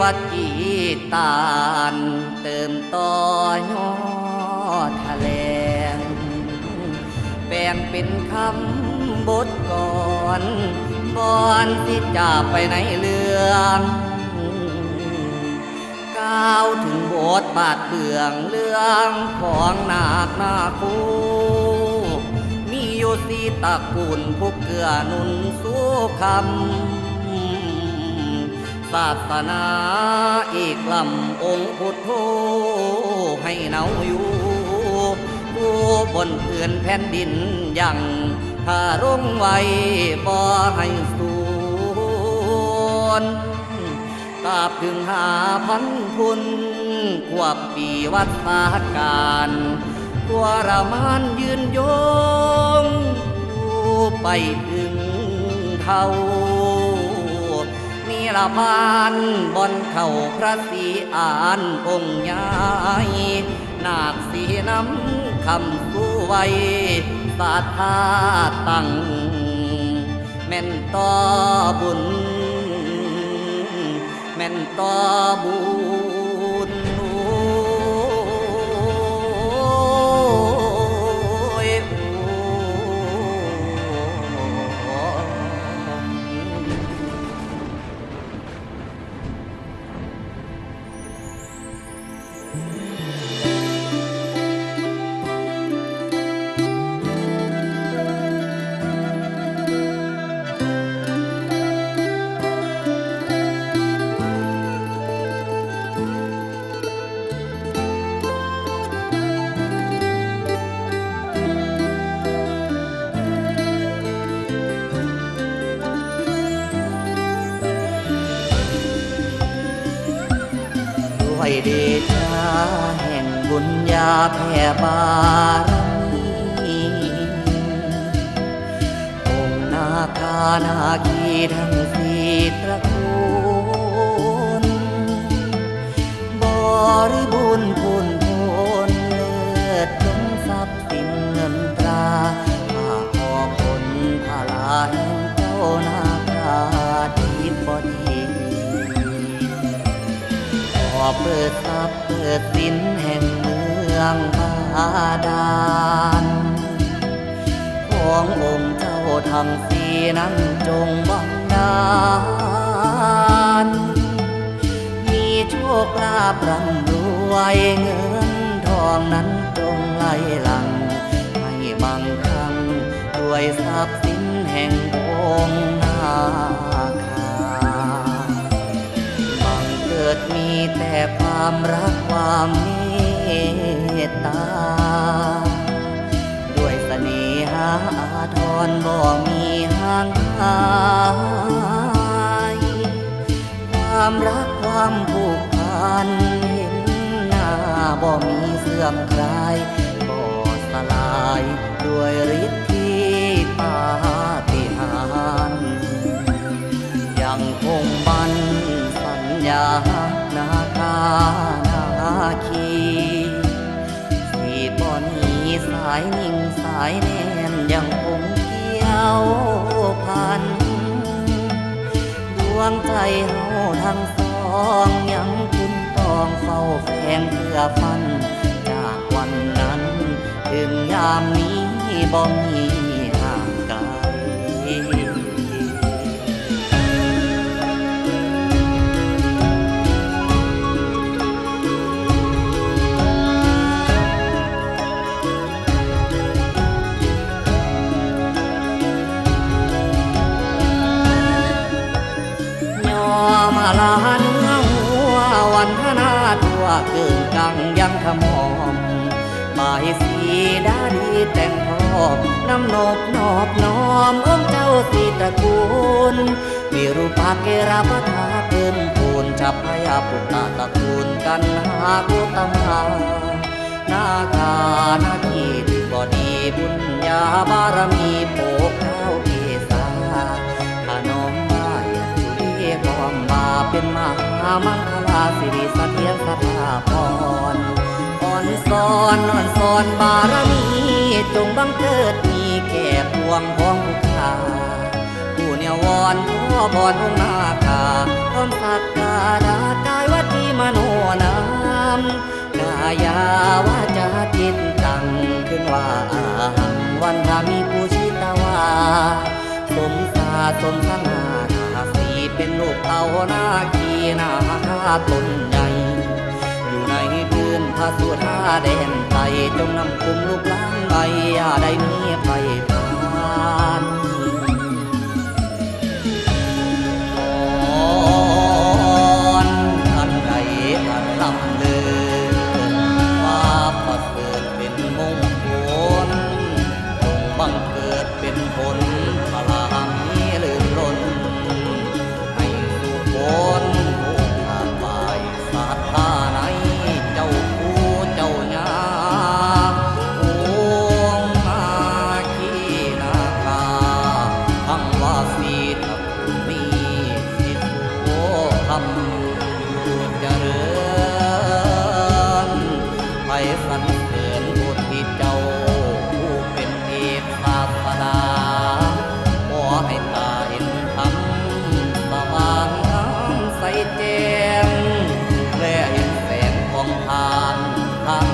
วัดกีตานเติมต่อยอทะเลงแปลงเป็นคำบทก่อนบอนที่จะไปในเรื่องก้าวถึงบทบาทเบื้องเรื่องของนาคนาคูมีอยู่สีตระกูลผู้เกื้อหนุนสู้คำ ศาสนาอีกลำองค์พุทโธให้เนาอยู่ผู้บนพื้นแผ่นดินยังถ้าร่งไว้บ่ให้สูญตราบถึงหาพันพุนขวบปีวัดสาการตัวรามานยืนยงผู้ไปถึงเท่า ระพานบนเข่าพระศรีอานองค์ยายนาคสีน้ำคำสู้ไว้สาธาตั้งแม่นต่อบุญ แม่นต่อบุญ เดชาแห่งบุญญาแผ่บารมีองค์นาคานาคีทั้งสี่ตระกูลบริบูรณ์พูนพนเลิศล้นทรัพย์สินเงินตราข้าขอผลพาลาแห่งเจ้านา เปิดทรัพย์เปิดสินแห่งเมืองบาดาลขององค์เจ้าทำสีนั้นจงบังดาลมีโชคลาภร่ำรวยเงินทองนั้นจงไหลหลังให้บังคังด้วยทรัพย์ ความรักความเมตตา ด้วยเสน่หาอาทรบ่มีห่างหายความรักความผูกพันเห็นหน้าบ่มีเสื่อมคลายบ่สลายด้วยฤทธิ์ที่ปาฏิหาริย์ยังคงมันสัญญาายนิ่งสายแนมยังคงเกี่ยวพัน ดวงใจเฮาทั้งสองยังคุ้มตองเฝ้าแฝงเพื่อฟัน จากวันนั้น ถึงยามนี้บ่มี ลาเนื้อหัววันธนาทั่วเกินกังยังขมอมบายสีดาดีแต่งพร้อมน้ำนบนอบน้อมเองค์เจ้าสีตระกูลวิรูปาเกราปทาเพิ่มพูนจับพยาปุตตะตระกูลกันหากุตมานาคานาทีที่บอดีบุญญาบารมีโปก เป็นมหามังคลาสิริสเทียนสถาพรอ่อนสอนอ่อนสอนบารมีจงบังเกิดมีแก่พวงพ้องผู้ขาผู้เนียวออนพ่อบอนองค์นาคาพร้อมสักการะกายวัจีมโนนามกายาวาจาจิตตังขึ้นว่าอาหังวันทามีปูชิตวาสมสาสมสนานา เป็นลูกเต่านากีนาคาตนใหญ่ อยู่ในพื้นพระสุธาแดนไตจงนำคุมลูกล้างใบอย่าได้มีไฟทาน สันเสริญบุตรที่เจ้าผู้เป็นเอกศาสดาขอให้ตาเห็นธรรมสว่างใสแจ่มและเห็นแสงของทานทาง